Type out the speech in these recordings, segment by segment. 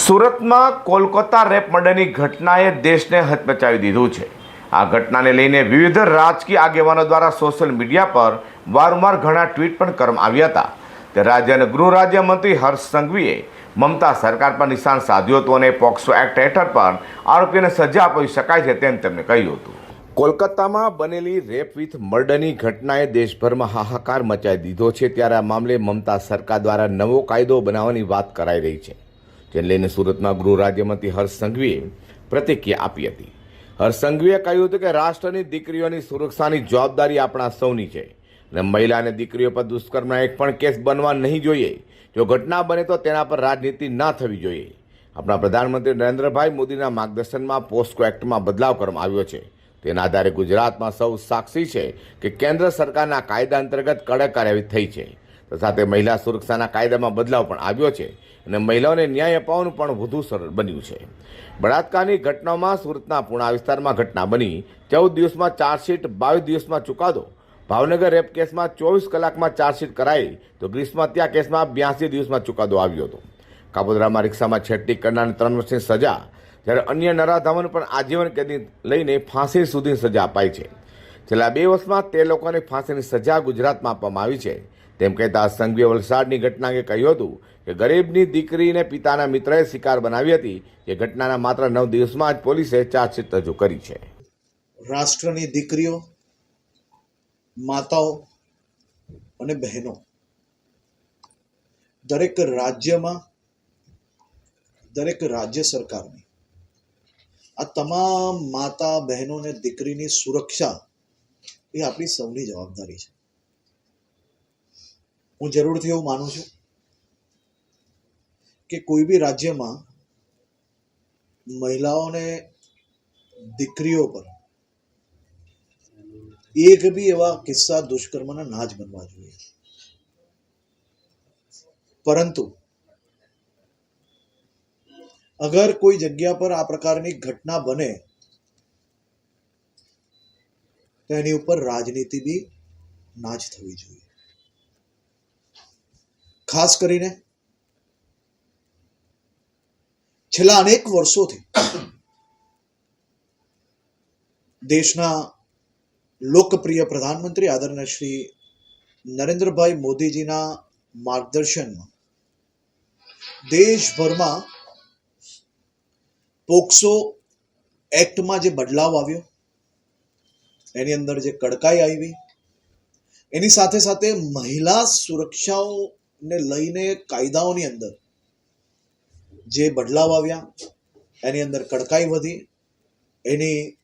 સુરતમાં કોલકાતા રેપ મર્ડરની ઘટનાએ દેશને હચમચાવી દીધું છે. આ ઘટનાને લઈને વિવિધ રાજકીય આગેવાનો દ્વારા સોશિયલ મીડિયા પર વારંવાર ઘણા ટ્વીટ પણ કરવામાં આવ્યા હતા. તે રાજ્યના ગૃહ રાજ્યમંત્રી હર્ષ સંઘવીએ મમતા સરકાર પર નિશાન સાધ્યું હતું અને પોક્સો એક્ટ હેઠળ પણ આરોપીને સજા આપી શકાય છે તેમ તેમણે કહ્યું હતું. કોલકાતામાં બનેલી રેપ વિથ મર્ડરની ઘટનાએ દેશભરમાં હાહાકાર મચાવી દીધો છે. ત્યારે આ મામલે મમતા સરકાર દ્વારા નવો કાયદો બનાવવાની વાત કરાઈ રહી છે. જેને લઈને સુરતમાં ગૃહ રાજ્યમંત્રી હર્ષ સંઘવીએ પ્રતિક્રિયા આપી હતી. હર્ષ સંઘવીએ કહ્યું હતું કે રાષ્ટ્રની દીકરીઓની સુરક્ષાની જવાબદારી આપણા સૌની છે. અને મહિલા અને દીકરીઓ પર દુષ્કર્મના એક પણ કેસ બનવા નહીં જોઈએ. જો ઘટના બને તો તેના પર રાજનીતિ ના થવી જોઈએ. આપણા પ્રધાનમંત્રી નરેન્દ્રભાઈ મોદીના માર્ગદર્શનમાં પોસ્કો એક્ટમાં બદલાવ કરવામાં આવ્યો છે. તેના આધારે ગુજરાતમાં સૌ સાક્ષી છે કે કેન્દ્ર સરકારના કાયદા અંતર્ગત કડક કાર્યવાહી થઈ છે. તો સાથે મહિલા સુરક્ષાના કાયદામાં બદલાવ પણ આવ્યો છે. અને મહિલાઓને ન્યાય અપાવવાનું પણ વધુ સરળ બન્યું છે. બળાત્કારની ઘટનામાં સુરતના પૂણા વિસ્તારમાં ઘટના બની. ચૌદ દિવસમાં ચાર્જશીટ, બાવીસ દિવસમાં ચુકાદો. ભાવનગર રેપ કેસમાં ચોવીસ કલાકમાં ચાર્જશીટ કરાઈ. તો ગ્રીસમાં ત્યાં કેસમાં બ્યાસી દિવસમાં ચુકાદો આવ્યો હતો. કાપોદ્રામાં રિક્ષામાં છેડતી કરનારને ત્રણ વર્ષની સજા. જ્યારે અન્ય નરાધામન પણ આજીવન કેદી લઈને ફાંસી સુધી સજા અપાઈ છે. છેલ્લા બે વર્ષમાં તે લોકોને ફાંસીની સજા ગુજરાતમાં આપવામાં આવી છે. તેમ કહેતા સંઘવીય વલસાડની ઘટના અંગે કહ્યું હતું કે ગરીબની દીકરીને પિતાના મિત્રએ શિકાર બનાવી હતી. એ ઘટનાના માત્ર નવ દિવસમાં જ પોલીસે ચાર્જશીટ રજૂ કરી છે. રાષ્ટ્રની દીકરીઓ, માતાઓ અને બહેનો. દરેક રાજ્યમાં, દરેક રાજ્ય સરકારની આ તમામ માતા બહેનો અને દીકરીની સુરક્ષા એ આપણી સૌની જવાબદારી છે. હું જરૂરથી એવું માનું છું કે કોઈ બી રાજ્યમાં મહિલાઓને દીકરીઓ પર એક બી એવા કિસ્સા દુષ્કર્મના ના જ બનવા જોઈએ. પરંતુ અગર કોઈ જગ્યા પર આ પ્રકારની ઘટના બને, તો એની ઉપર રાજનીતિ બી ના જ થવી જોઈએ. ખાસ કરીને છેલ્લા અનેક વર્ષોથી દેશના લોકપ્રિય પ્રધાનમંત્રી આદરણીય શ્રી નરેન્દ્રભાઈ મોદીજીના માર્ગદર્શનમાં દેશભરમાં પોક્સો એક્ટમાં જે બદલાવ આવ્યો, એની અંદર જે કડકાઈ આવી, એની સાથે સાથે મહિલા સુરક્ષાઓને લઈને કાયદાઓની અંદર જે બદલાવ આવ્યા, એની અંદર કડકાઈ વધી, એની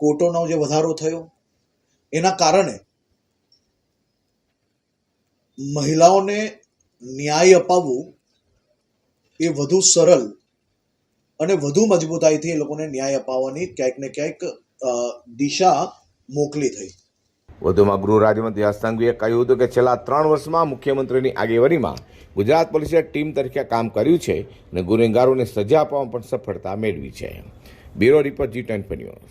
કોર્ટોનો જે વધારો થયો, એના કારણે મહિલાઓને ન્યાય અપાવવું એ વધુ સરળ અને વધુ મજબૂતાઈથી એ લોકોને ન્યાય અપાવવાની ક્યાંક ને ક્યાંક દિશા મોકલી થઈ. વધુમાં ગૃહ રાજ્યમંત્રી હર્ષ કહ્યું હતું કે છેલ્લા ત્રણ વર્ષમાં મુખ્યમંત્રીની આગેવાનીમાં ગુજરાત પોલીસે ટીમ તરીકે કામ કર્યું છે અને ગુનેગારોને સજા આપવામાં પણ સફળતા મેળવી છે. Bureau report G ten news.